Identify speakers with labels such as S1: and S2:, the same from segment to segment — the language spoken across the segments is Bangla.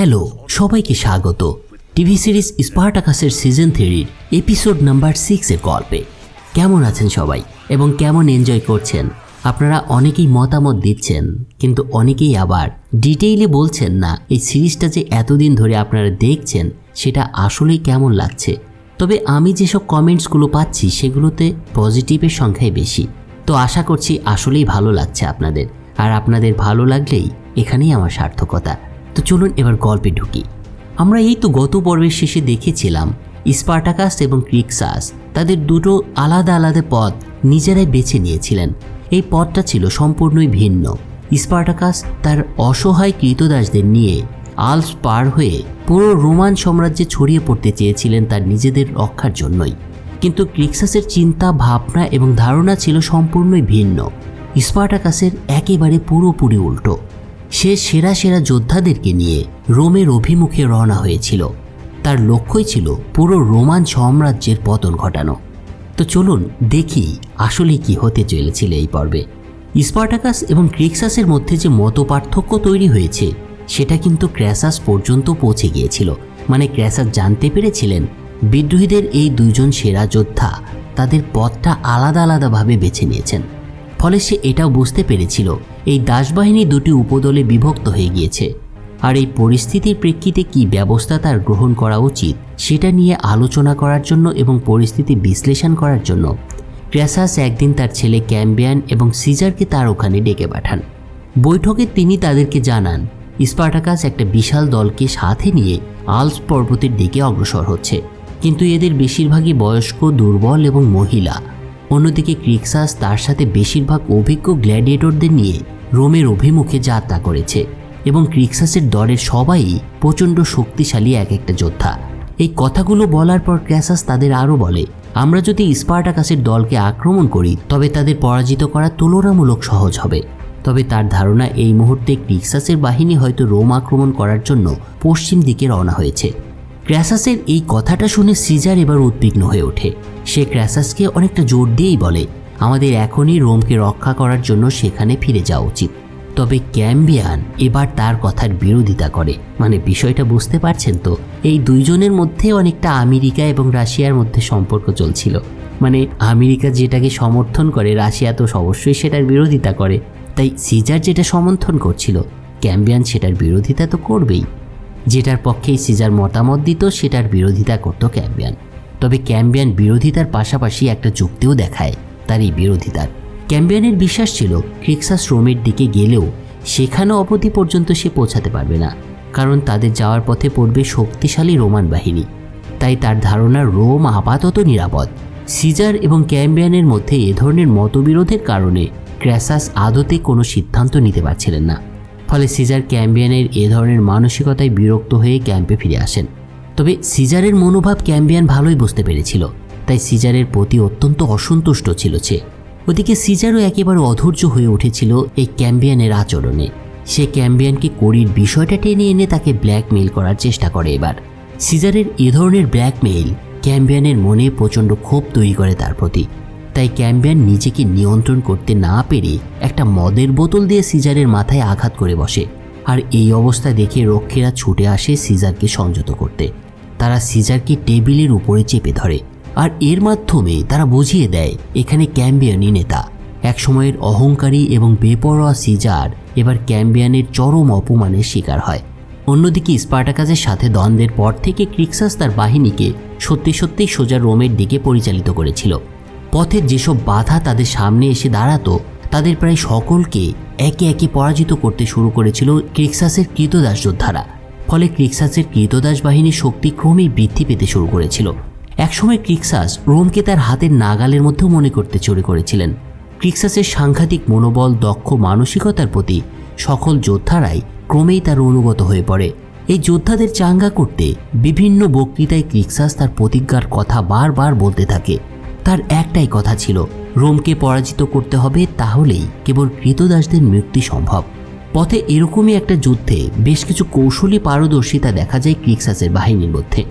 S1: হ্যালো সবাইকে স্বাগত। টিভি সিরিজ স্পার্টাকাসের সিজন থ্রির এপিসোড নাম্বার সিক্সের গল্পে। কেমন আছেন সবাই এবং কেমন এনজয় করছেন? আপনারা অনেকেই মতামত দিচ্ছেন, কিন্তু অনেকেই আবার ডিটেইলে বলছেন না এই সিরিজটা যে এতদিন ধরে আপনারা দেখছেন, সেটা আসলেই কেমন লাগছে। তবে আমি যেসব কমেন্টসগুলো পাচ্ছি, সেগুলোতে পজিটিভের সংখ্যাই বেশি। তো আশা করছি আসলেই ভালো লাগছে আপনাদের। আর আপনাদের ভালো লাগলেই এখানেই আমার সার্থকতা। তো চলুন এবার গল্পে ঢুকি। আমরা এই তো গত পর্বের শেষে দেখেছিলাম স্পার্টাকাস এবং ক্রিকসাস তাদের দুটো আলাদা আলাদা পথ নিজেরাই বেছে নিয়েছিলেন। এই পথটা ছিল সম্পূর্ণই ভিন্ন। স্পার্টাকাস তার অসহায় কৃতদাসদের নিয়ে আলস পার হয়ে পুরো রোমান সাম্রাজ্যে ছড়িয়ে পড়তে চেয়েছিলেন তার নিজেদের রক্ষার জন্যই। কিন্তু ক্রিক্সাসের চিন্তা, ভাবনা এবং ধারণা ছিল সম্পূর্ণই ভিন্ন। স্পার্টাকাসের একেবারে পুরোপুরি উল্টো। সে সেরা সেরা যোদ্ধাদেরকে নিয়ে রোমের অভিমুখে রওনা হয়েছিল। তার লক্ষ্যই ছিল পুরো রোমান সাম্রাজ্যের পতন ঘটানো। তো চলুন দেখি আসলে কি হতে চলেছিল এই পর্বে। স্পার্টাকাস এবং ক্রিক্সাসের মধ্যে যে মত পার্থক্য তৈরি হয়েছে, সেটা কিন্তু ক্র্যাসাস পর্যন্ত পৌঁছে গিয়েছিল। মানে ক্র্যাসাস জানতে পেরেছিলেন, বিদ্রোহীদের এই দুজন সেরা যোদ্ধা তাদের পথটা আলাদা আলাদাভাবে বেছে নিয়েছেন। ফলে সে এটাও বুঝতে পেরেছিল, এই দাসবাহিনী দুটি উপদলে বিভক্ত হয়ে গিয়েছে। আর এই পরিস্থিতির প্রেক্ষিতে কি ব্যবস্থা তার গ্রহণ করা উচিত, সেটা নিয়ে আলোচনা করার জন্য এবং পরিস্থিতি বিশ্লেষণ করার জন্য। ক্র্যাসাস একদিন তার ছেলে ক্যাম্বিয়ান এবং সিজারকে তার ওখানে ডেকে পাঠান। বৈঠকে তিনি তাদেরকে জানান, স্পার্টাকাস একটা বিশাল দলকে সাথে নিয়ে আলস পর্বতের দিকে অগ্রসর হচ্ছে। কিন্তু এদের বেশিরভাগই বয়স্ক, দুর্বল এবং মহিলা। অন্যদিকে ক্রিক্সাস তার সাথে বেশিরভাগ অভিজ্ঞ গ্ল্যাডিয়েটরদের নিয়ে রোমের অভিমুখে যাত্রা করেছে এবং ক্রিক্সাসের দলের সবাই প্রচণ্ড শক্তিশালী এক একটা যোদ্ধা। এই কথাগুলো বলার পর ক্র্যাসাস তাদের আরও বলে, আমরা যদি স্পার্টাকাসের দলকে আক্রমণ করি, তবে তাদের পরাজিত করা তুলনামূলক সহজ হবে। তবে তার ধারণা এই মুহূর্তে ক্রিক্সাসের বাহিনী হয়তো রোম আক্রমণ করার জন্য পশ্চিম দিকে রওনা হয়েছে। ক্র্যাসাসের এই কথাটা শুনে সিজার এবার উদ্বিগ্ন হয়ে ওঠে। সে ক্র্যাসাসকে অনেকটা জোর দিয়েই বলে, আমাদের এখনই রোমকে রক্ষা করার জন্য সেখানে ফিরে যাওয়া উচিত। তবে ক্যাম্বিয়ান এবার তার কথার বিরোধিতা করে। মানে বিষয়টা বুঝতে পারছেন তো? এই দুইজনের মধ্যে অনেকটা আমেরিকা এবং রাশিয়ার মধ্যে সম্পর্ক চলছিল। মানে আমেরিকা যেটাকে সমর্থন করে, রাশিয়া তো অবশ্যই সেটার বিরোধিতা করে। তাই সিজার যেটা সমর্থন করছিল, ক্যাম্বিয়ান সেটার বিরোধিতা তো করবেই। যেটার পক্ষেই সিজার মতামত দিত, সেটার বিরোধিতা করত ক্যাম্বিয়ান। তবে ক্যাম্বিয়ান বিরোধিতার পাশাপাশি একটা যুক্তিও দেখায় তার এই বিরোধিতার। ক্যাম্বিয়ানের বিশ্বাস ছিল ক্রিক্সাস রোমের দিকে গেলেও সেখানে অবধি পর্যন্ত সে পৌঁছাতে পারবে না, কারণ তাদের যাওয়ার পথে পড়বে শক্তিশালী রোমান বাহিনী। তাই তার ধারণা, রোম আপাতত নিরাপদ। সিজার এবং ক্যাম্বিয়ানের মধ্যে এ ধরনের মতবিরোধের কারণে ক্র্যাসাস আদতে কোনো সিদ্ধান্ত নিতে পারছিলেন না। ফলে সিজার ক্যাম্বিয়ানের এ ধরনের মানসিকতায় বিরক্ত হয়ে ক্যাম্পে ফিরে আসেন। তবে সিজারের মনোভাব ক্যাম্বিয়ান ভালোই বুঝতে পেরেছিল, তাই সিজারের প্রতি অত্যন্ত অসন্তুষ্ট ছিল সে। ওদিকে সিজারও একেবারে অধৈর্য হয়ে উঠেছিল এই ক্যাম্বিয়ানের আচরণে। সে ক্যাম্বিয়ানকে করির বিষয়টা টেনে এনে তাকে ব্ল্যাকমেইল করার চেষ্টা করে এবার। সিজারের এ ধরনের ব্ল্যাকমেইল ক্যাম্বিয়ানের মনে প্রচণ্ড ক্ষোভ তৈরি করে তার প্রতি। তাই ক্যাম্বিয়ান নিজেকে নিয়ন্ত্রণ করতে না পেরে একটা মদের বোতল দিয়ে সিজারের মাথায় আঘাত করে বসে। আর এই অবস্থা দেখে রক্ষীরা ছুটে আসে সিজারকে সংযত করতে। তারা সিজারকে টেবিলের উপরে চেপে ধরে। আর এর মাধ্যমে তারা বুঝিয়ে দেয়, এখানে ক্যাম্বিয়ানই নেতা। একসময়ের অহংকারী এবং বেপরোয়া সিজার এবার ক্যাম্বিয়ানের চরম অপমানের শিকার হয়। অন্যদিকে স্পার্টাকাজের সাথে দ্বন্দ্বের পর থেকে ক্রিক্সাস তার বাহিনীকে সত্যি সত্যিই সোজা রোমের দিকে পরিচালিত করেছিল। পথের যেসব বাধা তাদের সামনে এসে দাঁড়াতো, তাদের প্রায় সকলকে একে একে পরাজিত করতে শুরু করেছিল ক্রিক্সাসের কৃতদাস যোদ্ধারা। ফলে ক্রিক্সাসের কৃতদাস বাহিনীর শক্তি ক্রমেই বৃদ্ধি পেতে শুরু করেছিল। একসময় ক্রিক্সাস রোমকে তার হাতের নাগালের মধ্যেও মনে করতে শুরু করেছিলেন। ক্রিক্সাসের সাংঘাতিক মনোবল, দক্ষ মানসিকতার প্রতি সকল যোদ্ধারাই ক্রমেই তার অনুগত হয়ে পড়ে। এই যোদ্ধাদের চাঙ্গা করতে বিভিন্ন বক্তৃতায় ক্রিক্সাস তার প্রতিজ্ঞার কথা বারবার বলতে থাকে। তার একটাই কথা ছিল, রোমকে পরাজিত করতে হবে তাহলেই কেবল কৃতদাসদের মুক্তি সম্ভব। পথে এরকমই একটা যুদ্ধে বেশ কিছু কৌশলী পারদর্শিতা দেখা যায় ক্রিক্সাসের বাহিনীর মধ্যে।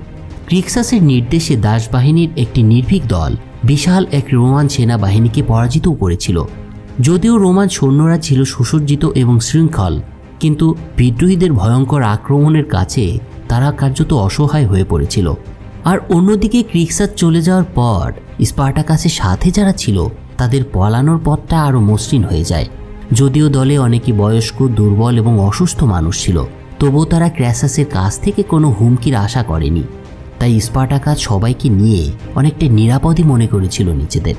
S1: ক্রিক্সাসের নির্দেশে দাস বাহিনীর একটি নির্ভীক দল বিশাল এক রোমান সেনাবাহিনীকে পরাজিতও করেছিল। যদিও রোমান সৈন্যরা ছিল সুসজ্জিত এবং শৃঙ্খল, কিন্তু বিদ্রোহীদের ভয়ঙ্কর আক্রমণের কাছে তারা কার্যত অসহায় হয়ে পড়েছিল। আর অন্যদিকে ক্রিক্সাস চলে যাওয়ার পর স্পার্টাকাসের সাথে যারা ছিল, তাদের পলানোর পথটা আরও মসৃণ হয়ে যায়। যদিও দলে অনেকে বয়স্ক, দুর্বল এবং অসুস্থ মানুষ ছিল, তবুও তারা ক্র্যাসাসের কাছ থেকে কোনো হুমকির আশা করেনি। তাই স্পার্টাকাস সবাইকে নিয়ে অনেকটা নিরাপদই মনে করেছিল নিজেদের।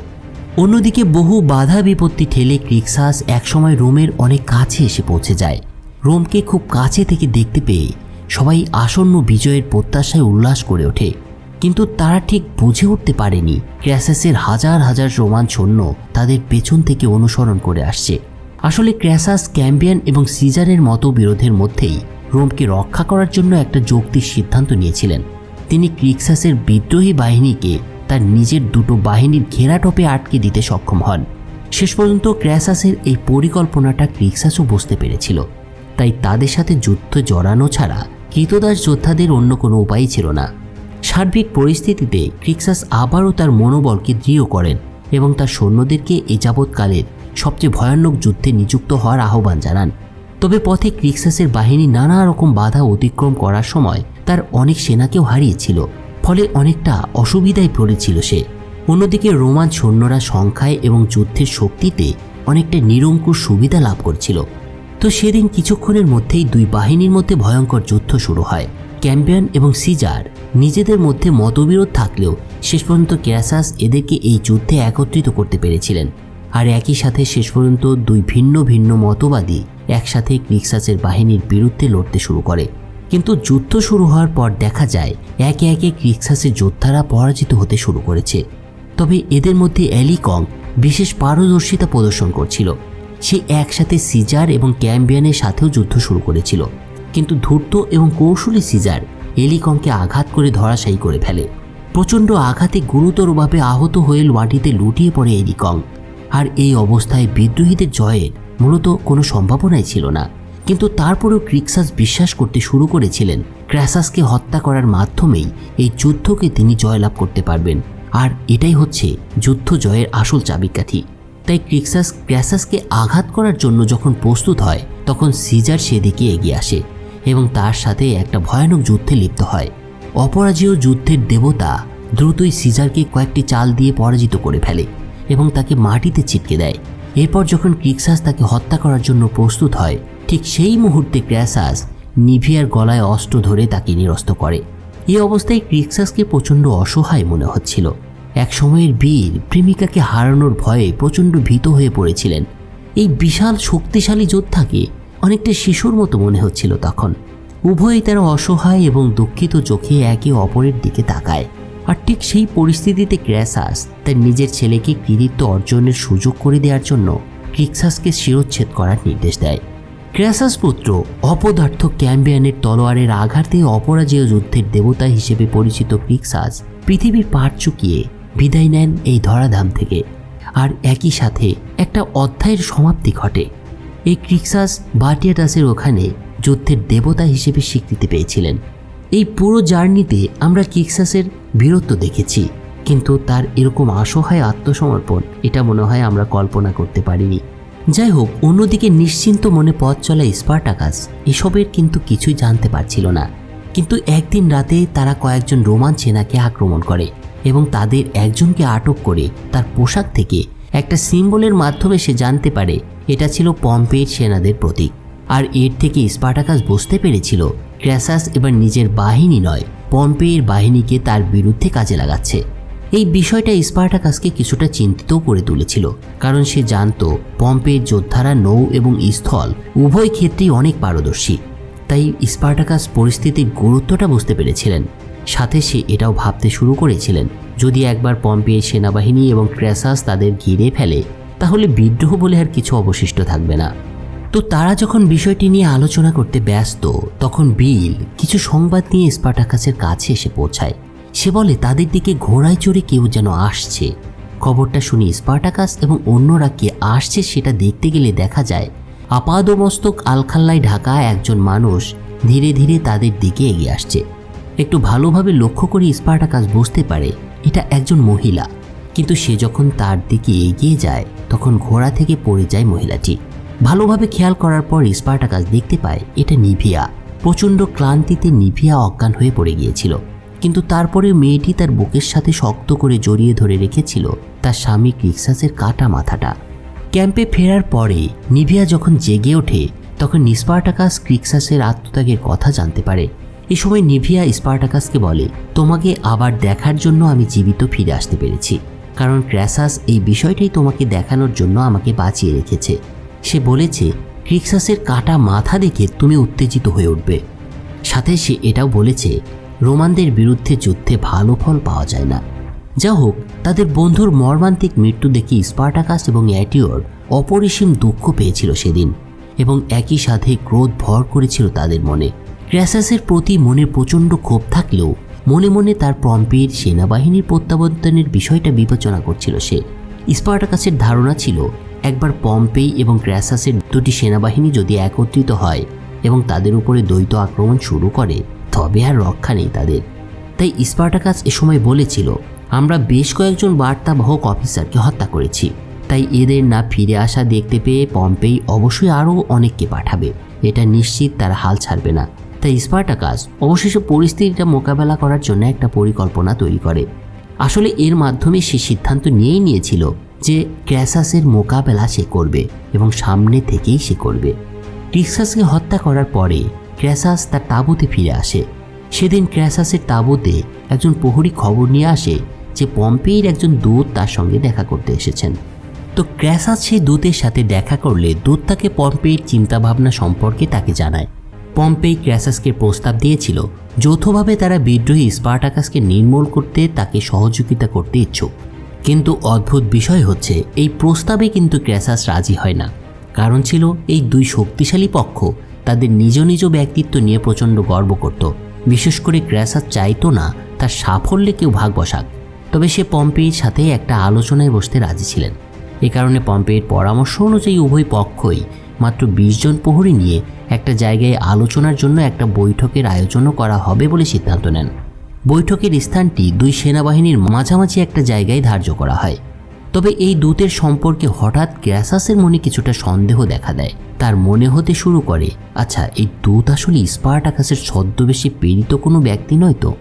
S1: অন্যদিকে বহু বাধা বিপত্তি ঠেলে ক্রিক্সাস একসময় রোমের অনেক কাছে এসে পৌঁছে যায়। রোমকে খুব কাছে থেকে দেখতে পেয়ে সবাই আসন্ন বিজয়ের প্রত্যাশায় উল্লাস করে ওঠে। কিন্তু তারা ঠিক বুঝে উঠতে পারেনি। ক্র্যাসাসের হাজার হাজার রোমান সৈন্য তাদের পেছন থেকে অনুসরণ করে আসছে। আসলে ক্র্যাসাস, ক্যাম্বিয়ান এবং সিজারের মতো বিরোধের মধ্যেই রোমকে রক্ষা করার জন্য একটা যৌক্তিক সিদ্ধান্ত নিয়েছিলেন। তিনি ক্রিক্সাসের বিদ্রোহী বাহিনীকে তার নিজের দুটো বাহিনীর ঘেরাটপে আটকে দিতে সক্ষম হন। শেষ পর্যন্ত ক্র্যাসাসের এই পরিকল্পনাটা ক্রিক্সাসও বুঝতে পেরেছিল। তাই তাদের সাথে যুদ্ধ জড়ানো ছাড়া কৃতদাস যোদ্ধাদের অন্য কোনো উপায়ই ছিল না। সার্বিক পরিস্থিতিতে ক্রিক্সাস আবারও তার মনোবলকে দৃঢ় করেন এবং তার সৈন্যদেরকে এ যাবৎকালের সবচেয়ে ভয়ানক যুদ্ধে নিযুক্ত হওয়ার আহ্বান জানান। তবে পথে ক্রিক্সাসের বাহিনী নানা রকম বাধা অতিক্রম করার সময় তার অনেক সেনাকেও হারিয়েছিল, ফলে অনেকটা অসুবিধায় পড়েছিল সে। অন্যদিকে রোমান সৈন্যরা সংখ্যায় এবং যুদ্ধের শক্তিতে অনেকটা নিরঙ্কুশ সুবিধা লাভ করছিল। তো সেদিন কিছুক্ষণের মধ্যেই দুই বাহিনীর মধ্যে ভয়ঙ্কর যুদ্ধ শুরু হয়। ক্যাম্পিয়ন এবং সিজার নিজেদের মধ্যে মতবিরোধ থাকলেও শেষ পর্যন্ত ক্যাসাস এদেরকে এই যুদ্ধে একত্রিত করতে পেরেছিলেন। আর একই সাথে শেষ পর্যন্ত দুই ভিন্ন ভিন্ন মতবাদী একসাথে ক্রিক্সাসের বাহিনীর বিরুদ্ধে লড়তে শুরু করে। কিন্তু যুদ্ধ শুরু হওয়ার পর দেখা যায়, একে একে ক্রিক্সাসের যোদ্ধারা পরাজিত হতে শুরু করেছে। তবে এদের মধ্যে অ্যালিকং বিশেষ পারদর্শিতা প্রদর্শন করছিল। সে একসাথে সিজার এবং ক্যাম্বিয়ানের সাথেও যুদ্ধ শুরু করেছিল। কিন্তু ধূর্ত এবং কৌশলী সিজার এলিকংকে আঘাত করে ধরাশায়ী করে ফেলে। প্রচণ্ড আঘাতে গুরুতরভাবে আহত হয়ে মাটিতে লুটিয়ে পড়ে এলিকং আর এই অবস্থায় বিদ্রোহীদের জয়ের মূলত কোনো সম্ভাবনাই ছিল না। কিন্তু তারপরেও ক্রিক্সাস বিশ্বাস করতে শুরু করেছিলেন। ক্র্যাসাসকে হত্যা করার মাধ্যমেই এই যুদ্ধকে তিনি জয়লাভ করতে পারবেন। আর এটাই হচ্ছে যুদ্ধ জয়ের আসল চাবিকাঠি। তাই ক্রিক্সাস ক্র্যাসাসকে আঘাত করার জন্য যখন প্রস্তুত হয়, তখন সিজার সেদিকে এগিয়ে আসে। এবং তার সাথে একটা ভয়ানক যুদ্ধে লিপ্ত হয়। অপরাজেয় যুদ্ধের দেবতা দ্রুতই সিজারকে কয়েকটি চাল দিয়ে পরাজিত করে ফেলে এবং তাকে মাটিতে ছিটকে দেয়। এরপর যখন ক্রিক্সাস তাকে হত্যা করার জন্য প্রস্তুত হয়, ঠিক সেই মুহূর্তে ক্র্যাসাস নিভিয়ার গলায় অস্ত্র ধরে তাকে নিরস্ত করে। এই অবস্থায় ক্রিক্সাসকে প্রচণ্ড অসহায় মনে হচ্ছিল। এক সময়ের বীর প্রেমিকাকে হারানোর ভয়ে প্রচণ্ড ভীত হয়ে পড়েছিলেন। এই বিশাল শক্তিশালী যোদ্ধাকে অনেকটা শিশুর মতো মনে হচ্ছিল তখন। উভয়ই তারা অসহায় এবং দুঃখিত চোখে একে অপরের দিকে তাকায়। আর ঠিক সেই পরিস্থিতিতে ক্র্যাসাস তার নিজের ছেলেকে কৃতিত্ব অর্জনের সুযোগ করে দেওয়ার জন্য ক্রিক্সাসকে শিরোচ্ছেদ করার নির্দেশ দেয়। ক্র্যাসাস পুত্র, অপদার্থ ক্যাম্বিয়ানের তলোয়ারের আঘাতে অপরাজেয় যুদ্ধের দেবতা হিসেবে পরিচিত ক্রিক্সাস পৃথিবীর পাট চুকিয়ে বিদায় নেন এই ধরাধাম থেকে। আর একই সাথে একটা অধ্যায়ের সমাপ্তি ঘটে। এই ক্রিক্সাস বাটিয়াটাসের ওখানে যুদ্ধের দেবতা হিসেবে স্বীকৃতি পেয়েছিলেন। এই পুরো জার্নিতে আমরা ক্রিক্সাসের বীরত্ব দেখেছি, কিন্তু তার এরকম অসহায় আত্মসমর্পণ, এটা মনে হয় আমরা কল্পনা করতে পারিনি। যাই হোক, অন্যদিকে নিশ্চিন্ত মনে পথ চলা স্পার্টাকাস এসবের কিন্তু কিছুই জানতে পারছিল না। কিন্তু একদিন রাতে তারা কয়েকজন রোমান সেনাকে আক্রমণ করে এবং তাদের একজনকে আটক করে তার পোশাক থেকে একটা সিম্বলের মাধ্যমে সে জানতে পারে এটা ছিল পম্পের সেনাদের প্রতীক। আর এর থেকে স্পার্টাকাস বুঝতে পেরেছিল, ক্র্যাসাস এবার নিজের বাহিনী নয় পম্পেয়ের বাহিনীকে তার বিরুদ্ধে কাজে লাগাচ্ছে। এই বিষয়টা স্পার্টাকাসকে কিছুটা চিন্তিতও করে তুলেছিল, কারণ সে জানত পম্পের যোদ্ধারা নৌ এবং স্থল উভয় ক্ষেত্রেই অনেক পারদর্শী। তাই স্পার্টাকাস পরিস্থিতির গুরুত্বটা বুঝতে পেরেছিলেন। সাথে সে এটাও ভাবতে শুরু করেছিলেন, যদি একবার পম্পের সেনাবাহিনী এবং ক্র্যাসাস তাদের ঘিরে ফেলে, তাহলে বিদ্রোহ বলে আর কিছু অবশিষ্ট থাকবে না। তো তারা যখন বিষয়টি নিয়ে আলোচনা করতে ব্যস্ত, তখন বিল কিছু সংবাদ নিয়ে স্পার্টাকাসের কাছে এসে পৌঁছায়। সে বলে, তাদের দিকে ঘোড়ায় চড়ে কেউ যেন আসছে। খবরটা শুনি স্পার্টাকাস এবং অন্যরা কে আসছে সেটা দেখতে গেলে দেখা যায়, আপাদমস্তক আলখাল্লায় ঢাকা একজন মানুষ ধীরে ধীরে তাদের দিকে এগিয়ে আসছে। একটু ভালোভাবে লক্ষ্য করে স্পার্টাকাস বুঝতে পারে, এটা একজন মহিলা। কিন্তু সে যখন তার দিকে এগিয়ে যায়, তখন ঘোড়া থেকে পড়ে যায় মহিলাটি। ভালোভাবে খেয়াল করার পর স্পার্টাকাস দেখতে পায়, এটা নিভিয়া। প্রচণ্ড ক্লান্তিতে নিভিয়া অজ্ঞান হয়ে পড়ে গিয়েছিল। কিন্তু তারপরে মেয়েটি তার বুকের সাথে শক্ত করে জড়িয়ে ধরে রেখেছিল, তার স্বামী ক্রিক্সাসের কাটা মাথাটা। ক্যাম্পে ফেরার পরে নিভিয়া যখন জেগে ওঠে, তখন স্পার্টাকাস ক্রিক্সাসের আত্মত্যাগের কথা জানতে পারে। এ সময় নিভিয়া স্পার্টাকাসকে বলে, তোমাকে আবার দেখার জন্য আমি জীবিত ফিরে আসতে পেরেছি। কারণ ক্র্যাসাস এই বিষয়টাই তোমাকে দেখানোর জন্য আমাকে বাঁচিয়ে রেখেছে। সে বলেছে, ক্রিক্সাসের কাটা মাথা দেখে তুমি উত্তেজিত হয়ে উঠবে। সাথে সে এটাও বলেছে, রোমানদের বিরুদ্ধে যুদ্ধে ভালো ফল পাওয়া যায় না। যা হোক, তাদের বন্ধুর মর্মান্তিক মৃত্যু দেখে স্পার্টাকাস এবং অ্যাটিওর অপরিসীম দুঃখ পেয়েছিল সেদিন এবং একই সাথে ক্রোধ ভর করেছিল তাদের মনে। ক্র্যাসাসের প্রতি মনে প্রচণ্ড ক্ষোভ থাকলেও মনে মনে তার পম্পের সেনাবাহিনীর প্রত্যাবর্তনের বিষয়টা বিবেচনা করছিল সে। স্পার্টাকাসের ধারণা ছিল, একবার পম্পেই এবং ক্র্যাসাসের দুটি সেনাবাহিনী যদি একত্রিত হয় এবং তাদের উপরে দ্বৈত আক্রমণ শুরু করে, তবে আর রক্ষা নেই তাদের। তাই স্পার্টাকাস এ সময় বলেছিল, আমরা বেশ কয়েকজন বার্তাবাহক অফিসারকে হত্যা করেছি। তাই এদের না ফিরে আসা দেখতে পেয়ে পম্পেই অবশ্যই আরও অনেককে পাঠাবে। এটা নিশ্চিত তারা হাল ছাড়বে না। তাই স্পার্টাকাস অবশেষে পরিস্থিতিটা মোকাবেলা করার জন্য একটা পরিকল্পনা তৈরি করে। আসলে এর মাধ্যমে সে সিদ্ধান্ত নিয়েই নিয়েছিল যে ক্র্যাসাসের মোকাবেলা সে করবে এবং সামনে থেকেই সে করবে। ক্রিক্সাসকে হত্যা করার পরে ক্র্যাসাস তার তাঁবুতে ফিরে আসে। সেদিন ক্র্যাসাসের তাঁবুতে একজন প্রহরী খবর নিয়ে আসে যে পম্পেইর একজন দূত তার সঙ্গে দেখা করতে এসেছেন। তো ক্র্যাসাস সেই দূতের সাথে দেখা করলে দূত তাকে পম্পেইর চিন্তাভাবনা সম্পর্কে তাকে জানায়। পম্পেই ক্র্যাসাসকে প্রস্তাব দিয়েছিল, যৌথভাবে তারা বিদ্রোহী স্পার্টাকাসকে নির্মূল করতে তাকে সহযোগিতা করতে ইচ্ছুক। কিন্তু অদ্ভুত বিষয় হচ্ছে, এই প্রস্তাবে কিন্তু ক্র্যাসাস রাজি হয় না। কারণ ছিল, এই দুই শক্তিশালী পক্ষ তাদের নিজ নিজ ব্যক্তিত্ব নিয়ে প্রচণ্ড গর্ব করত। বিশেষ করে ক্র্যাসাস চাইতো না তার সাফল্যে কেউ ভাগ বসাক। তবে সে পম্পের সাথে একটা আলোচনায় বসতে রাজি ছিলেন। এ কারণে পম্পের পরামর্শ অনুযায়ী উভয় পক্ষই মাত্র বিশ জন প্রহরী নিয়ে একটা জায়গায় আলোচনার জন্য একটা বৈঠকের আয়োজনও করা হবে বলে সিদ্ধান্ত নেন। বৈঠকের স্থানটি দুই সেনাবাহিনীর মাঝামাঝি একটা জায়গায় ধার্য করা হয়। তবে এই দূতের সম্পর্কে হঠাৎ ক্র্যাসাসের মনে কিছুটা সন্দেহ দেখা দেয়। তার মনে হতে শুরু করে আচ্ছা এই দূত আসলে স্পার্টাকাসের ছদ্মবেশে প্রেরিত কোনো ব্যক্তি নয় তো?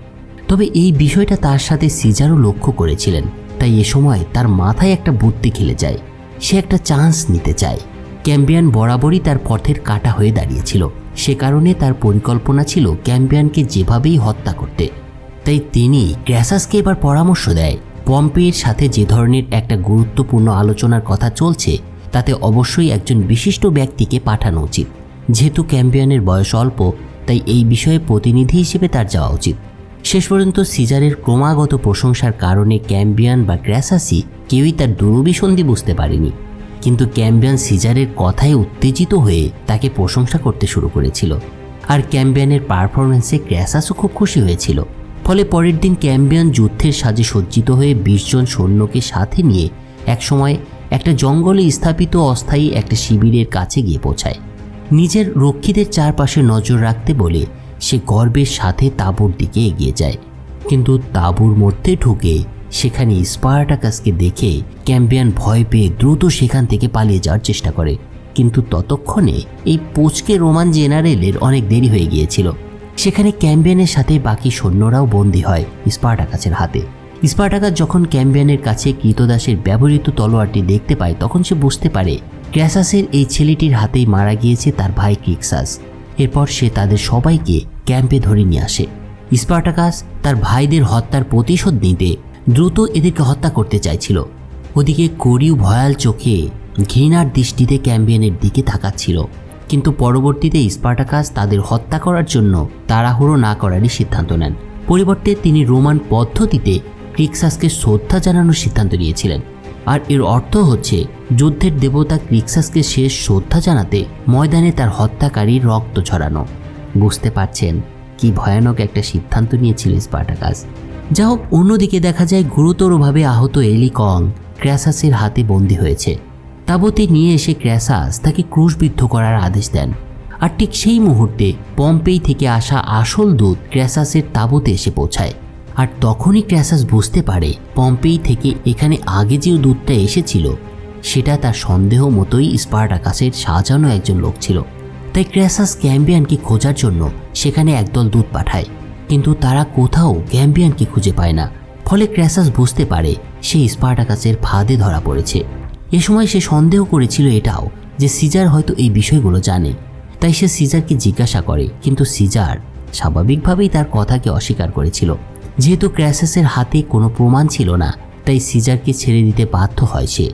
S1: তবে এই বিষয়টা তার সাথে সিজারও লক্ষ্য করেছিলেন। তাই এ সময় তার মাথায় একটা বুদ্ধি খেলে যায়। সে একটা চান্স নিতে চায়। ক্যাম্বিয়ান বরাবরই তার পথের কাটা হয়ে দাঁড়িয়েছিল। সে কারণে তার পরিকল্পনা ছিল ক্যাম্বিয়ানকে যেভাবেই হত্যা করতে। তাই তিনি ক্র্যাসাসকে এবার পরামর্শ দেয়। পম্পের সাথে যে ধরনের একটা গুরুত্বপূর্ণ আলোচনার কথা চলছে, তাতে অবশ্যই একজন বিশিষ্ট ব্যক্তিকে পাঠানো উচিত। যেহেতু ক্যাম্পিয়ানের বয়স অল্প, তাই এই বিষয়ে প্রতিনিধি হিসেবে তার যাওয়া উচিত। শেষ পর্যন্ত সিজারের ক্রমাগত প্রশংসার কারণে ক্যাম্বিয়ান বা ক্র্যাসাসি কেউই তার দুরভিসন্ধি বুঝতে পারেনি। কিন্তু ক্যাম্বিয়ান সিজারের কথায় উত্তেজিত হয়ে তাকে প্রশংসা করতে শুরু করেছিল। আর ক্যাম্বিয়ানের পারফরমেন্সে ক্র্যাসাসও খুব খুশি হয়েছিল। ফলে পরের দিন ক্যাম্বিয়ান যুদ্ধের সাজে সজ্জিত হয়ে বিশ জন সৈন্যকে সাথে নিয়ে একসময় একটা জঙ্গলে স্থাপিত অস্থায়ী একটা শিবিরের কাছে গিয়ে পৌঁছায়। নিজের রক্ষীদের চারপাশে নজর রাখতে বলে সে গর্বের সাথে তাঁবুর দিকে এগিয়ে যায়। কিন্তু তাঁবুর মধ্যে ঢুকে সেখানে স্পার্টাকাসকে দেখে ক্যাম্পিয়ান ভয় পেয়ে দ্রুত সেখান থেকে পালিয়ে যাওয়ার চেষ্টা করে। কিন্তু ততক্ষণে এই পোচকে রোমান জেনারেলের অনেক দেরি হয়ে গিয়েছিল। সেখানে ক্যাম্পিয়ানের সাথে বাকি সৈন্যরাও বন্দী হয় স্পার্টাকাসের হাতে। স্পার্টাকাস যখন ক্যাম্পিয়ানের কাছে কৃতদাসের ব্যবহৃত তলোয়ারটি দেখতে পায়, তখন সে বুঝতে পারে, ক্র্যাসাসের এই ছেলেটির হাতেই মারা গিয়েছে তার ভাই ক্রিক্সাস। এরপর সে তাদের সবাইকে ক্যাম্পে ধরে নিয়ে আসে। স্পার্টাকাস তার ভাইদের হত্যার প্রতিশোধ নিতে দ্রুত এদেরকে হত্যা করতে চাইছিল। ওদিকে করিও ভয়াল চোখে ঘৃণার দৃষ্টিতে ক্যাম্পিয়নের দিকে তাকাচ্ছিল। কিন্তু পরবর্তীতে স্পার্টাকাস তাদের হত্যা করার জন্য তাড়াহুড়ো না করারই সিদ্ধান্ত নেন। পরিবর্তে তিনি রোমান পদ্ধতিতে ক্রিক্সাসকে শ্রদ্ধা জানানোর সিদ্ধান্ত নিয়েছিলেন। আর এর অর্থ হচ্ছে, যুদ্ধের দেবতা ক্রিক্সাসকে শেষ শ্রদ্ধা জানাতে ময়দানে তার হত্যাকারী রক্ত ছড়ানো। বুঝতে পারছেন কি ভয়ানক একটা সিদ্ধান্ত নিয়েছিল স্পার্টাকাস। যা হোক অন্যদিকে দেখা যায় গুরুতরভাবে আহত এলিকং ক্র্যাসাসের হাতে বন্দী হয়েছে। তাবতে নিয়ে এসে ক্র্যাসাস তাকে ক্রুশবিদ্ধ করার আদেশ দেন। আর ঠিক সেই মুহূর্তে পম্পেই থেকে আসা আসল দূত ক্র্যাসাসের তাবতে এসে পৌঁছায়। আর তখনই ক্র্যাসাস বুঝতে পারে পম্পেই থেকে এখানে আগে যে দূতটা এসেছিল, সেটা তার সন্দেহ মতোই স্পার্টাকাসের সাজানো একজন লোক ছিল। তাই ক্র্যাসাস ক্যাম্বিয়ানকে খোঁজার জন্য সেখানে একদল দূত পাঠায়। কিন্তু তারা কোথাও ক্যাম্বিয়ানকে খুঁজে পায় না। ফলে ক্র্যাসাস বুঝতে পারে সে স্পার্টাকাসের ফাঁদে ধরা পড়েছে। এ সময় সে সন্দেহ করেছিল এটাও যে সিজার হয়তো এই বিষয়গুলো জানে। তাই সে সিজারকে জিজ্ঞাসা করে, কিন্তু সিজার স্বাভাবিকভাবেই তার কথাকে অস্বীকার করেছিল। যেহেতু ক্র্যাসাসের হাতে কোনো প্রমাণ ছিল না, তাই সিজারকে ছেড়ে দিতে বাধ্য হয় সে।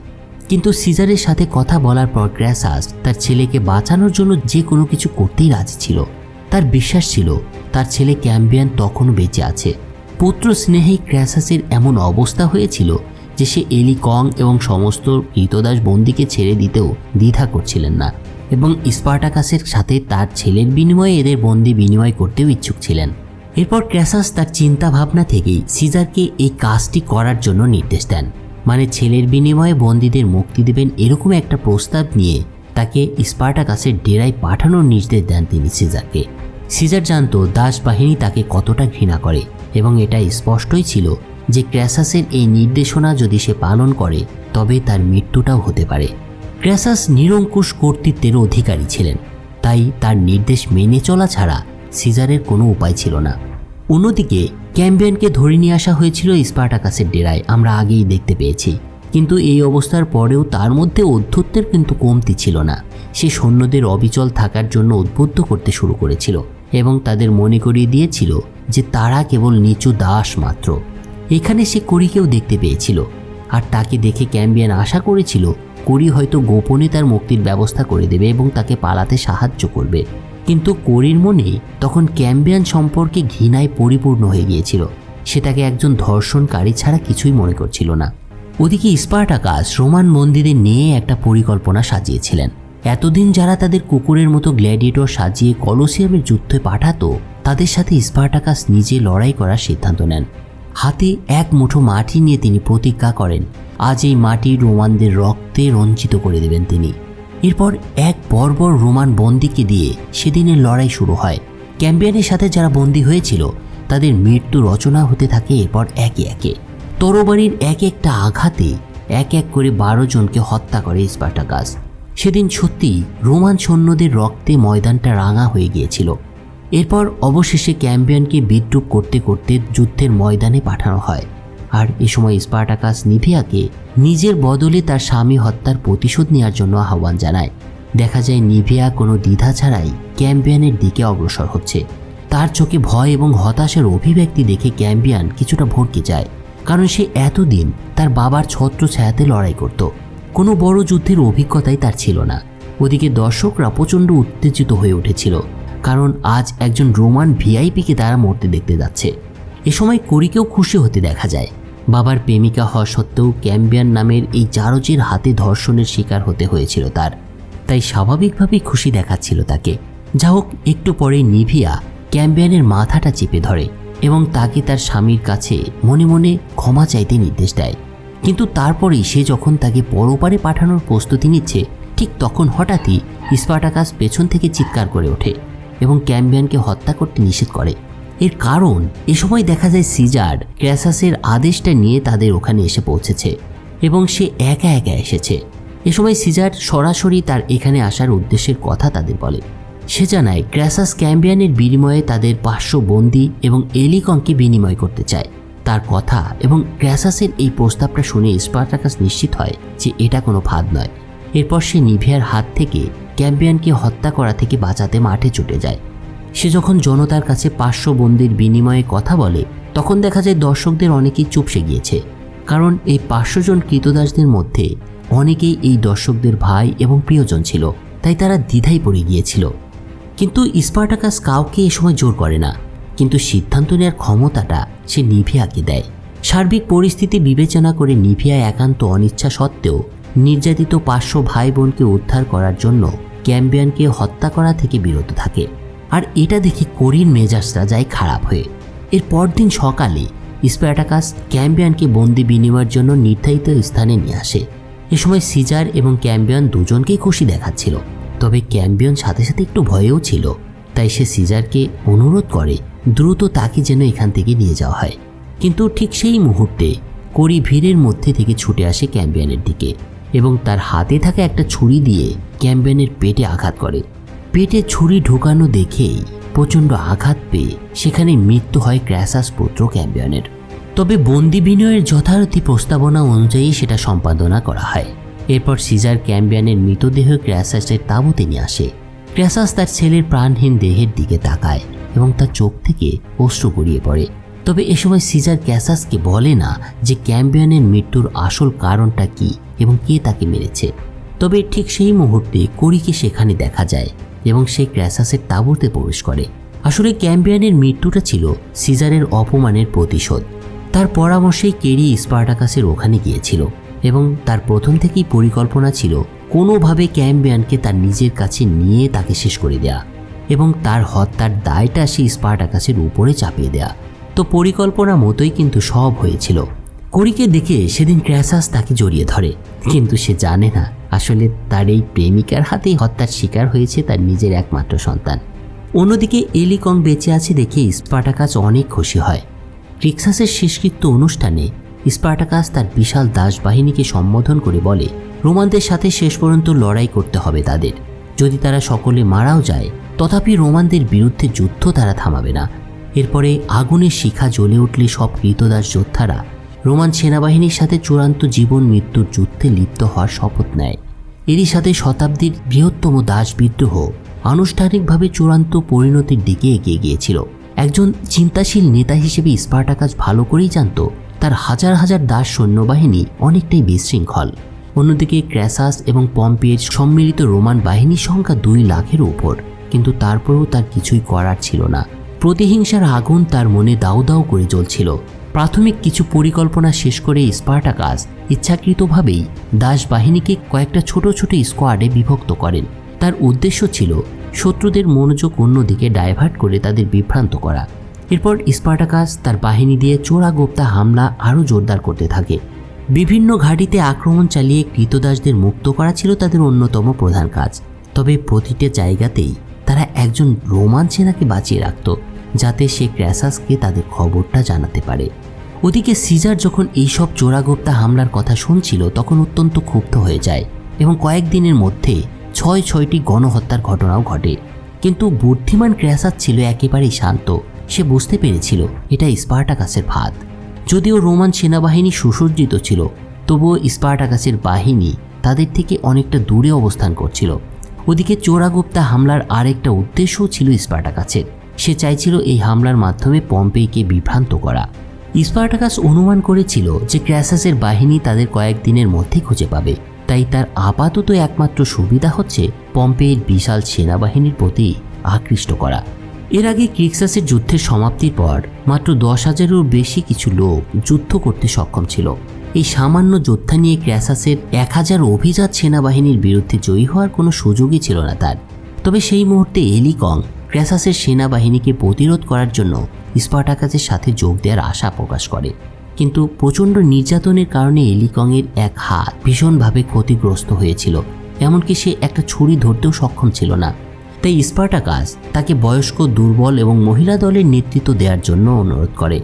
S1: কিন্তু সিজারের সাথে কথা বলার পর ক্র্যাসাস তার ছেলেকে বাঁচানোর জন্য যে কোনো কিছু করতেই রাজি ছিল। তার বিশ্বাস ছিল তার ছেলে ক্যাম্বিয়ান তখনও বেঁচে আছে। পুত্র স্নেহেই ক্র্যাসাসের এমন অবস্থা হয়েছিল যে সে এলি কং এবং সমস্ত কৃতদাস বন্দিকে ছেড়ে দিতেও দ্বিধা করছিলেন না এবং স্পার্টাকাসের সাথে তার ছেলের বিনিময়ে এদের বন্দি বিনিময় করতেও ইচ্ছুক ছিলেন। এরপর ক্র্যাসাস তার চিন্তা ভাবনা থেকেই সিজারকে এই কাজটি করার জন্য নির্দেশ দেন। মানে ছেলের বিনিময়ে বন্দীদের মুক্তি দেবেন এরকম একটা প্রস্তাব নিয়ে তাকে স্পার্টাকাসের ডেরায় পাঠানোর নির্দেশ দেন তিনি সিজারকে। সিজার জানতো দাস বাহিনী তাকে কতটা ঘৃণা করে, এবং এটা স্পষ্টই ছিল যে ক্র্যাসাসের এই নির্দেশনা যদি সে পালন করে, তবে তার মৃত্যুটাও হতে পারে। ক্র্যাসাস নিরঙ্কুশ কর্তৃত্বের অধিকারী ছিলেন, তাই তার নির্দেশ মেনে চলা ছাড়া সিজারের কোনো উপায় ছিল না। অন্যদিকে, ক্যাম্বিয়ানকে ধরে নিয়ে আসা হয়েছিল স্পার্টাকাসের ডেরায়, আমরা আগেই দেখতে পেয়েছি। কিন্তু এই অবস্থার পরেও তার মধ্যে অধ্যত্বের কিন্তু কমতি ছিল না। সে সৈন্যদের অবিচল থাকার জন্য উদ্বুদ্ধ করতে শুরু করেছিল। এবং তাদের মনে করিয়ে দিয়েছিল যে তারা কেবল নিচু দাস মাত্র। এখানে সে করিকেও দেখতে পেয়েছিল, আর তাকে দেখে ক্যাম্বিয়ান আশা করেছিল করি হয়তো গোপনে তার মুক্তির ব্যবস্থা করে দেবে এবং তাকে পালাতে সাহায্য করবে। কিন্তু করির মনে তখন ক্যাম্বিয়ান সম্পর্কে ঘৃণায় পরিপূর্ণ হয়ে গিয়েছিল। সে তাকে একজন ধর্ষণকারী ছাড়া কিছুই মনে করছিল না। ওদিকে স্পার্টাকাস রোমান মন্দিরে নিয়ে একটা পরিকল্পনা সাজিয়েছিলেন। এতদিন যারা তাদের কুকুরের মতো গ্ল্যাডিয়েটর সাজিয়ে কলোসিয়ামের যুদ্ধে পাঠাতো, তাদের সাথে স্পার্টাকাস নিজে লড়াই করার সিদ্ধান্ত নেন। হাতে এক মুঠো মাটি নিয়ে তিনি প্রতিজ্ঞা করেন, আজ এই মাটি রোমানদের রক্তে রঞ্জিত করে দেবেন তিনি। এরপর এক বর্বর রোমান বন্দিকে দিয়ে সেদিনের লড়াই শুরু হয়। ক্যাম্পিয়ানের সাথে যারা বন্দী হয়েছিল, তাদের মৃত্যু রচনা হতে থাকে এরপর একে একে। তরবারির এক একটা আঘাতে এক এক করে বারো জনকে হত্যা করে স্পার্টাকাস। সেদিন সত্যি রোমান সৈন্যদের রক্তে ময়দানটা রাঙা হয়ে গিয়েছিল। এরপর অবশেষে ক্যাম্পিয়নকে বিদ্রুপ করতে করতে যুদ্ধের ময়দানে পাঠানো হয়। আর এ সময় স্পার্টাকাস নিভিয়াকে নিজের বদলে তার স্বামী হত্যার প্রতিশোধ নেওয়ার জন্য আহ্বান জানায়। দেখা যায় নিভিয়া কোনো দ্বিধা ছাড়াই ক্যাম্পিয়ানের দিকে অগ্রসর হচ্ছে। তার চোখে ভয় এবং হতাশার অভিব্যক্তি দেখে ক্যাম্পিয়ান কিছুটা ভরকে যায়। কারণ সে এতদিন তার বাবার ছত্র ছায়াতে লড়াই করত। কোনো বড় যুদ্ধের অভিজ্ঞতাই তার ছিল না। ওদিকে দর্শকরা প্রচণ্ড উত্তেজিত হয়ে উঠেছিল, কারণ আজ একজন রোমান ভিআইপিকে তারা মরতে দেখতে যাচ্ছে। এ সময় করিকেও খুশি হতে দেখা যায়। বাবার প্রেমিকা হওয়া সত্ত্বেও ক্যাম্বিয়ান নামের এই জারজের হাতে ধর্ষণের শিকার হতে হয়েছিল তার। তাই স্বাভাবিকভাবেই খুশি দেখাচ্ছিল তাকে। যা হোক, একটু পরে নিভিয়া ক্যাম্বিয়ানের মাথাটা চেপে ধরে এবং তাকে তার স্বামীর কাছে মনে মনে ক্ষমা চাইতে নির্দেশ দেয়। কিন্তু তারপরেই সে যখন তাকে পরপারে পাঠানোর প্রস্তুতি নিচ্ছে, ঠিক তখন হঠাৎই স্পার্টাকাস পেছন থেকে চিৎকার করে ওঠে এবং ক্যাম্বিয়ানকে হত্যা করতে নিষেধ করে। এর কারণ, এ সময় দেখা যায় সিজার ক্র্যাসাসের আদেশটা নিয়ে তাদের ওখানে এসে পৌঁছেছে এবং সে একা একা এসেছে। এ সময় সিজার সরাসরি তার এখানে আসার উদ্দেশ্যের কথা তাদের বলে। সে জানায়, ক্র্যাসাস ক্যাম্বিয়ানের বিনিময়ে তাদের পাঁচশো বন্দি এবং এলিকংকে বিনিময় করতে চায়। তার কথা এবং ক্র্যাসাসের এই প্রস্তাবটা শুনে স্পার্টাকাস নিশ্চিত হয় যে এটা কোনো ফাঁদ নয়। এরপর সে নিভিয়ার হাত থেকে ক্যাম্পিয়ানকে হত্যা করা থেকে বাঁচাতে মাঠে ছুটে যায়। সে যখন জনতার কাছে পাঁচশো বন্দির বিনিময়ে কথা বলে, তখন দেখা যায় দর্শকদের অনেকেই চুপসে গিয়েছে। কারণ এই পাঁচশো জন কৃতদাসদের মধ্যে অনেকেই এই দর্শকদের ভাই এবং প্রিয়জন ছিল, তাই তারা দ্বিধায় পড়ে গিয়েছিল। কিন্তু স্পার্টাকাস কাউকে এ সময় জোর করে না। কিন্তু সিদ্ধান্ত নেওয়ার ক্ষমতাটা সে নিভিয়াকে দেয়। সার্বিক পরিস্থিতি বিবেচনা করে নিভিয়া একান্ত অনিচ্ছা সত্ত্বেও নির্যাতিত পাঁচশো ভাই বোনকে উদ্ধার করার জন্য ক্যাম্বিয়ানকে হত্যা করা থেকে বিরত থাকে। আর এটা দেখে করির মেজাজটা যায় খারাপ হয়ে। এর পরদিন সকালে স্প্যাটাকাস ক্যাম্বিয়ানকে বন্দি বিনিময়ের জন্য নির্ধারিত স্থানে নিয়ে আসে। এ সময় সিজার এবং ক্যাম্বিয়ন দুজনকেই খুশি দেখাচ্ছিল। তবে ক্যাম্বিয়ন সাথে সাথে একটু ভয়েও ছিল। তাই সে সিজারকে অনুরোধ করে দ্রুত তাকে যেন এখান থেকে নিয়ে যাওয়া হয়। কিন্তু ঠিক সেই মুহূর্তে করি ভিড়ের মধ্যে থেকে ছুটে আসে ক্যাম্বিয়ানের দিকে এবং তার হাতে থাকা একটা ছুরি দিয়ে ক্যাম্পিয়নের পেটে আঘাত করে। পেটে ছুরি ঢোকানো দেখেই প্রচণ্ড আঘাত পেয়ে সেখানে মৃত্যু হয় ক্র্যাসাস পুত্র ক্যাম্পিয়নের তবে বন্দি বিনয়ের যথারীতি প্রস্তাবনা অনুযায়ী সেটা সম্পাদনা করা হয়। এরপর সিজার ক্যাম্বিয়ানের মৃতদেহ ক্র্যাসাসের তাঁবুতে নিয়ে আসে। ক্র্যাসাস তার ছেলের প্রাণহীন দেহের দিকে তাকায় এবং তার চোখ থেকে অশ্রু গড়িয়ে পড়ে। তবে এ সময় সিজার ক্যাসাসকে বলে না যে ক্যাম্বিয়ানের মৃত্যুর আসল কারণটা কি এবং কে তাকে মেরেছে। তবে ঠিক সেই মুহূর্তে করিকে সেখানে দেখা যায় এবং সে ক্র্যাসাসের তাঁবুতে প্রবেশ করে। আসলে ক্যাম্বিয়ানের মৃত্যুটা ছিল সিজারের অপমানের প্রতিশোধ। তার পরামর্শেই কেরি স্পার্টাকাসের ওখানে গিয়েছিল এবং তার প্রথম থেকেই পরিকল্পনা ছিল কোনোভাবে ক্যাম্বিয়ানকে তার নিজের কাছে নিয়ে তাকে শেষ করে দেয়া এবং তার হত্যার দায়টা সেই স্পার্টাকাসের উপরে চাপিয়ে দেয়া। তো পরিকল্পনা মতোই কিন্তু সব হয়েছিল। করিকে দেখে সেদিন ক্র্যাসাস তাকে জড়িয়ে ধরে। কিন্তু সে জানে না আসলে তার এই প্রেমিকার হাতেই হত্যার শিকার হয়েছে তার নিজের একমাত্র সন্তান। অন্যদিকে এলিকং বেঁচে আছে দেখে স্পার্টাকাস অনেক খুশি হয়। ক্রিক্সাসের শেষকৃত্য অনুষ্ঠানে স্পার্টাকাস তার বিশাল দাস বাহিনীকে সম্বোধন করে বলে রোমানদের সাথে শেষ পর্যন্ত লড়াই করতে হবে তাদের। যদি তারা সকলে মারাও যায়, তথাপি রোমানদের বিরুদ্ধে যুদ্ধ তারা থামাবে না। এরপরে আগুনের শিখা জ্বলে উঠলে সব কৃতদাস যোদ্ধারা রোমান সেনাবাহিনীর সাথে চূড়ান্ত জীবন মৃত্যুর যুদ্ধে লিপ্ত হওয়ার শপথ নেয়। এরই সাথে শতাব্দীর বৃহত্তম দাস বিদ্রোহ আনুষ্ঠানিকভাবে চূড়ান্ত পরিণতির দিকে এগিয়ে গিয়েছিল। একজন চিন্তাশীল নেতা হিসেবে স্পার্টাকাজ ভালো করেই জানত, তার হাজার হাজার দাস সৈন্যবাহিনী অনেকটাই বিশৃঙ্খল। অন্যদিকে ক্র্যাসাস এবং পম্পিয়ের সম্মিলিত রোমান বাহিনীর সংখ্যা দুই লাখের উপর, কিন্তু তারপরেও তার কিছুই করার ছিল না। প্রতিহিংসার আগুন তার মনে দাউ দাউ করে জ্বলছিল। প্রাথমিক কিছু পরিকল্পনা শেষ করে স্পার্টাকাস ইচ্ছাকৃতভাবেই দাস বাহিনীকে কয়েকটা ছোট ছোট স্কোয়াডে বিভক্ত করেন। তার উদ্দেশ্য ছিল শত্রুদের মনোযোগ অন্যদিকে ডাইভার্ট করে তাদের বিভ্রান্ত করা। এরপর স্পার্টাকাস তার বাহিনী দিয়ে চোরাগোপ্তা হামলা আরও জোরদার করতে থাকে। বিভিন্ন ঘাঁটিতে আক্রমণ চালিয়ে কৃতদাসদের মুক্ত করা ছিল তাদের অন্যতম প্রধান কাজ। তবে প্রতিটা জায়গাতেই তারা একজন রোমান সেনাকে বাঁচিয়ে রাখত, যাতে সে ক্র্যাসাসকে তাদের খবরটা জানাতে পারে। ওদিকে সিজার যখন এইসব চোরাগোপ্তা হামলার কথা শুনছিল, তখন অত্যন্ত ক্ষুব্ধ হয়ে যায় এবং কয়েকদিনের মধ্যে ছয় ছয়টি গণহত্যার ঘটনাও ঘটে। কিন্তু বুদ্ধিমান ক্র্যাসাস ছিল একেবারেই শান্ত। সে বুঝতে পেরেছিল, এটা স্পার্টাকাসের ভাত যদিও রোমান সেনাবাহিনী সুসজ্জিত ছিল, তবুও স্পার্টাকাসের বাহিনী তাদের থেকে অনেকটা দূরে অবস্থান করছিল। ওদিকে চোরাগুপ্তা হামলার আরেকটা উদ্দেশ্যও ছিল স্পার্টাকাসের। সে চাইছিল এই হামলার মাধ্যমে পম্পেইকে বিভ্রান্ত করা। স্পার্টাকাস অনুমান করেছিল যে ক্র্যাসাসের বাহিনী তাদের কয়েকদিনের মধ্যে খুঁজে পাবে। তাই তার আপাতত একমাত্র সুবিধা হচ্ছে পম্পেয়ের বিশাল সেনাবাহিনীর প্রতি আকৃষ্ট করা। এর আগে ক্রিক্সাসের যুদ্ধের সমাপ্তির পর মাত্র দশ হাজারেরও বেশি কিছু লোক যুদ্ধ করতে সক্ষম ছিল। এই সামান্য যোদ্ধা নিয়ে ক্র্যাসাসের এক হাজার অভিজাত সেনাবাহিনীর বিরুদ্ধে জয়ী হওয়ার কোনো সুযোগই ছিল না তার। তবে সেই মুহূর্তে এলিকং ক্র্যাসাসের সেনাবাহিনীকে প্রতিরোধ করার জন্য স্পার্টাকাসের সাথে যোগ দেওয়ার আশা প্রকাশ করে। কিন্তু প্রচণ্ড নির্যাতনের কারণে এলিকংয়ের এক হাত ভীষণভাবে ক্ষতিগ্রস্ত হয়েছিল, এমনকি সে একটা ছুরি ধরতেও সক্ষম ছিল না। তাই স্পার্টাকাস তাকে বয়স্ক, দুর্বল এবং মহিলা দলের নেতৃত্ব দেওয়ার জন্য অনুরোধ করে।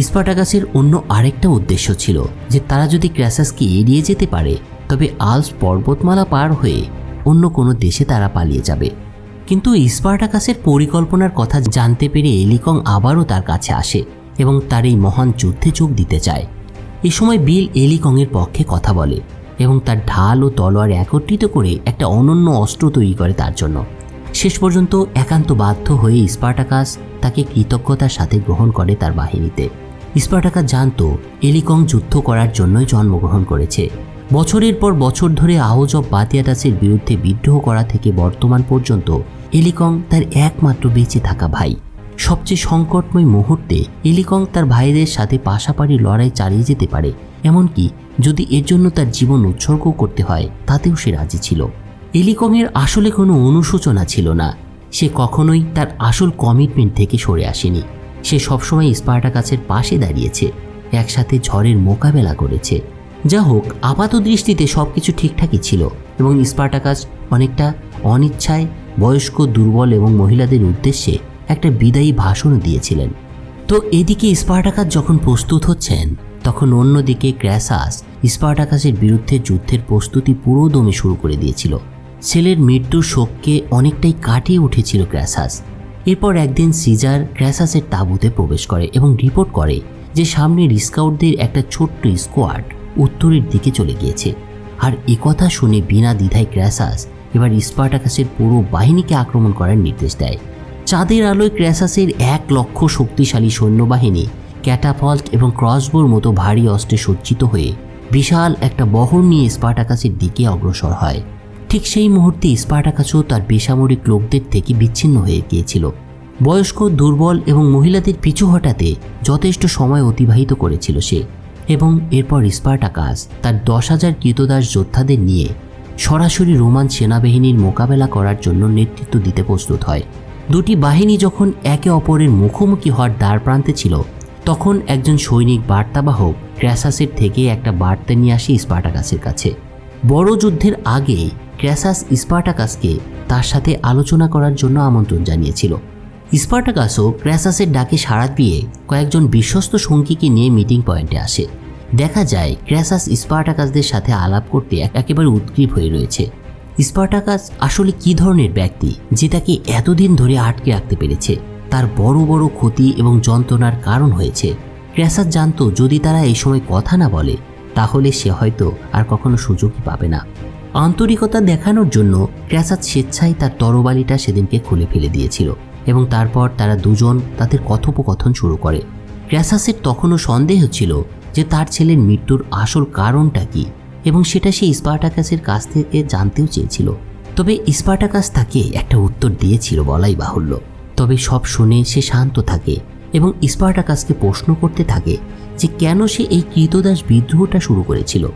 S1: স্পার্টাকাসের অন্য আরেকটা উদ্দেশ্য ছিল যে তারা যদি ক্র্যাসাসকে এড়িয়ে যেতে পারে, তবে আলস পর্বতমালা পার হয়ে অন্য কোনো দেশে তারা পালিয়ে যাবে। কিন্তু স্পার্টাকাসের পরিকল্পনার কথা জানতে পেরে এলিকং আবারও তার কাছে আসে এবং তার এই মহান যুদ্ধে যোগ দিতে চায়। এ সময় বিল এলিকংয়ের পক্ষে কথা বলে এবং তার ঢাল ও তলোয়ার একত্রিত করে একটা অনন্য অস্ত্র তৈরি করে তার জন্য। শেষ পর্যন্ত একান্ত বাধ্য হয়ে স্পার্টাকাস তাকে কৃতজ্ঞতার সাথে গ্রহণ করে তার বাহিনীতে। স্পার্টাকাস জানত, এলিকং যুদ্ধ করার জন্যই জন্মগ্রহণ করেছে। বছরের পর বছর ধরে আহজ অব বাতিয়াদাসের বিরুদ্ধে বিদ্রোহ করা থেকে বর্তমান পর্যন্ত এলিকং তার একমাত্র বেঁচে থাকা ভাই। সবচেয়ে সংকটময় মুহূর্তে এলিকং তার ভাইদের সাথে পাশাপাশি লড়াই চালিয়ে যেতে পারে। এমনকি যদি এর জন্য তার জীবন উৎসর্গ করতে হয়, তাতেও সে রাজি ছিল। এলিকংয়ের আসলে কোনো অনুশোচনা ছিল না। সে কখনোই তার আসল কমিটমেন্ট থেকে সরে আসেনি। সে সবসময় স্পার্টাকাসের পাশে দাঁড়িয়েছে, একসাথে ঝড়ের মোকাবেলা করেছে। যা হোক আপাত দৃষ্টিতে সব কিছু ঠিকঠাকই ছিল এবং স্পার্টাকাস অনেকটা অনিচ্ছায় বয়স্ক, দুর্বল এবং মহিলাদের উদ্দেশ্যে একটা বিদায়ী ভাষণও দিয়েছিলেন। তো এদিকে স্পার্টাকাস যখন প্রস্তুত হচ্ছেন, তখন অন্যদিকে ক্র্যাসাস স্পার্টাকাসের বিরুদ্ধে যুদ্ধের প্রস্তুতি পুরো দমে শুরু করে দিয়েছিল। ছেলের মৃত্যুর শোককে অনেকটাই কাটিয়ে উঠেছিল ক্র্যাসাস। এরপর একদিন সিজার ক্র্যাসাসের তাঁবুতে প্রবেশ করে এবং রিপোর্ট করে যে সামনের স্কাউটদের একটা ছোট্ট স্কোয়াড উত্তরের দিকে চলে গিয়েছে। আর একথা শুনে বিনা দ্বিধায় ক্র্যাসাস এবার স্পার্টাকাসের পুরো বাহিনীকে আক্রমণ করার নির্দেশ দেয়। চাঁদের আলোয় ক্র্যাসাসের এক লক্ষ শক্তিশালী সৈন্যবাহিনী, ক্যাটাফল্ট এবং ক্রসবোর মতো ভারী অস্ত্রে সজ্জিত হয়ে বিশাল একটা বহর নিয়ে স্পার্টাকাসের দিকে অগ্রসর হয়। ঠিক সেই মুহূর্তে স্পার্টাকাসও তার বেসামরিক লোকদের থেকে বিচ্ছিন্ন হয়ে গিয়েছিল। বয়স্ক, দুর্বল এবং মহিলাদের পিছু হটাতে যথেষ্ট সময় অতিবাহিত করেছিল সে এবং এরপর স্পার্টাকাস তার দশ হাজার কৃতদাস যোদ্ধাদের নিয়ে সরাসরি রোমান সেনাবাহিনীর মোকাবেলা করার জন্য নেতৃত্ব দিতে প্রস্তুত হয়। দুটি বাহিনী যখন একে অপরের মুখোমুখি হওয়ার দ্বার প্রান্তে ছিল, তখন একজন সৈনিক বার্তাবাহক ক্র্যাসাসের থেকে একটা বার্তা নিয়ে আসে স্পার্টাকাসের কাছে। বড় যুদ্ধের আগে ক্র্যাসাস স্পার্টাকাসকে তার সাথে আলোচনা করার জন্য আমন্ত্রণ জানিয়েছিল। স্পার্টাকাসও ক্র্যাসাসের ডাকে সাড়া দিয়ে কয়েকজন বিশ্বস্ত সঙ্গীকে নিয়ে মিটিং পয়েন্টে আসে। দেখা যায়, ক্র্যাসাস স্পার্টাকাসদের সাথে আলাপ করতে এক- একেবারে উদ্গ্রীব হয়ে রয়েছে। স্পার্টাকাস আসলে কী ধরনের ব্যক্তি যে তাকে এতদিন ধরে আটকে রাখতে পেরেছে? তার বড় বড় ক্ষতি এবং যন্ত্রণার কারণ হয়েছে। ক্র্যাসাস জানতো যদি তারা এই সময় কথা না বলে, তাহলে সে হয়তো আর কখনো সুযোগই পাবে না। আন্তরিকতা দেখানোর জন্য ক্র্যাসাস স্বেচ্ছায় তার তরবালিটা সেদিনকে খুলে ফেলে দিয়েছিল এবং তারপর তারা দুজন তাদের কথোপকথন শুরু করে। ক্র্যাসাসের তখনও সন্দেহ ছিল যে তার ছেলের মৃত্যুর আসল কারণটা কি এবং সেটা সে স্পার্টাকাসের কাছ থেকে জানতেও চেয়েছিল। তবে স্পার্টাকাস তাকে একটা উত্তর দিয়েছিল বলাই বাহুল্য। তবে সব শুনে সে শান্ত থাকে এবং স্পার্টাকাসকে প্রশ্ন করতে থাকে যে কেন সে এই কৃতদাস বিদ্রোহটা শুরু করেছিল?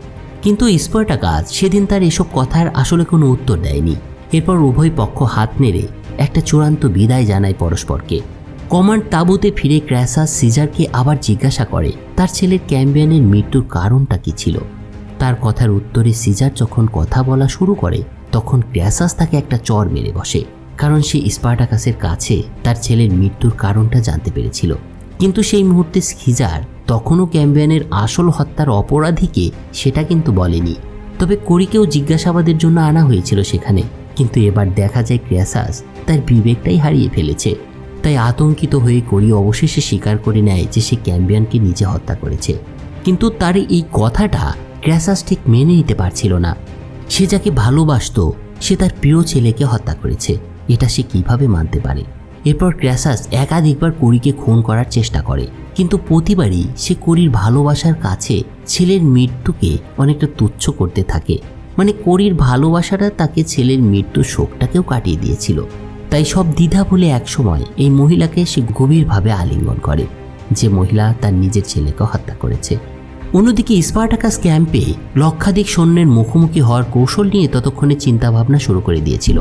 S1: কিন্তু স্পয়টা স্পার্টাকাস সেদিন তার এসব কথার আসলে কোনো উত্তর দেয়নি। এরপর উভয় পক্ষ হাত নেড়ে একটা চূড়ান্ত বিদায় জানায় পরস্পরকে। কমান্ড তাঁবুতে ফিরে ক্র্যাসাস সিজারকে আবার জিজ্ঞাসা করে, তার ছেলের ক্যাম্বিয়ানের মৃত্যুর কারণটা কি ছিল? তার কথার উত্তরে সিজার যখন কথা বলা শুরু করে, তখন ক্র্যাসাস তাকে একটা চর মেরে বসে, কারণ সে স্পার্টাকাসের কাছে তার ছেলের মৃত্যুর কারণটা জানতে পেরেছিল। কিন্তু সেই মুহূর্তে সিজার তখনও ক্যাম্বিয়ানের আসল হত্যার অপরাধীকে সেটা কিন্তু বলেনি। তবে করিকেও জিজ্ঞাসাবাদের জন্য আনা হয়েছিল সেখানে। কিন্তু এবার দেখা যায় ক্র্যাসাস তার বিবেকটাই হারিয়ে ফেলেছে। তাই আতঙ্কিত হয়ে করি অবশেষে স্বীকার করে নেয় যে সে ক্যাম্বিয়ানকে নিজে হত্যা করেছে। কিন্তু তার এই কথাটা ক্র্যাসাস ঠিক মেনে নিতে পারছিল না। সে যাকে ভালোবাসতো, সে তার প্রিয় ছেলেকে হত্যা করেছে। এটা সে কীভাবে মানতে পারে? এরপর ক্র্যাসাস একাধিকবার করিকে খুন করার চেষ্টা করে। কিন্তু প্রতিবারই সে করির ভালোবাসার কাছে ছেলের মৃত্যুকে অনেকটা তুচ্ছ করতে থাকে। মানে করির ভালোবাসাটা তাকে ছেলের মৃত্যুর শোকটাকেও কাটিয়ে দিয়েছিল। তাই সব দ্বিধা ভুলে একসময় এই মহিলাকে সে গভীরভাবে আলিঙ্গন করে। যে মহিলা তার নিজের ছেলেকে হত্যা করেছে। অন্যদিকে স্পার্টাকাস ক্যাম্পে লক্ষাধিক সৈন্যের মুখোমুখি হওয়ার কৌশল নিয়ে ততক্ষণে চিন্তাভাবনা শুরু করে দিয়েছিল।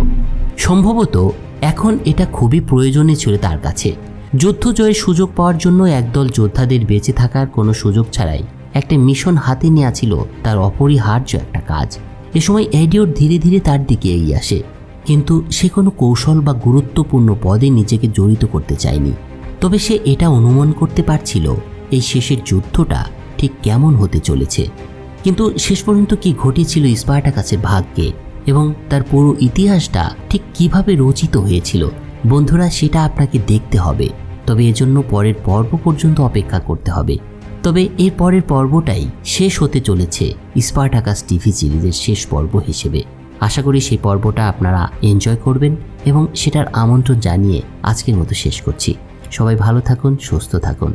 S1: সম্ভবত এখন এটা খুবই প্রয়োজনীয় ছিল তার কাছে। যুদ্ধ জয়ের সুযোগ পাওয়ার জন্য একদল যোদ্ধাদের বেঁচে থাকার কোনো সুযোগ ছাড়াই একটা মিশন হাতে নেওয়া ছিল তার অপরিহার্য একটা কাজ। এ সময় এডিওর ধীরে ধীরে তার দিকে এগিয়ে আসে। কিন্তু সে কোনো কৌশল বা গুরুত্বপূর্ণ পদে নিজেকে জড়িত করতে চায়নি। তবে সে এটা অনুমান করতে পারছিল, এই শেষের যুদ্ধটা ঠিক কেমন হতে চলেছে। কিন্তু শেষ পর্যন্ত কি ঘটেছিল স্পার্টাকাসের ভাগ্যে এবং তার পুরো ইতিহাসটা ঠিক কীভাবে রচিত হয়েছিল। বন্ধুরা, সেটা আপনাকে দেখতে হবে। তবে এজন্য পরের পর্ব পর্যন্ত অপেক্ষা করতে হবে। তবে এর পরের পর্বটাই শেষ হতে চলেছে স্পার্টাকাস টিভি সিরিজের শেষ পর্ব হিসেবে। আশা করি সেই পর্বটা আপনারা এনজয় করবেন এবং সেটার আমন্ত্রণ জানিয়ে আজকের মতো শেষ করছি। সবাই ভালো থাকুন, সুস্থ থাকুন।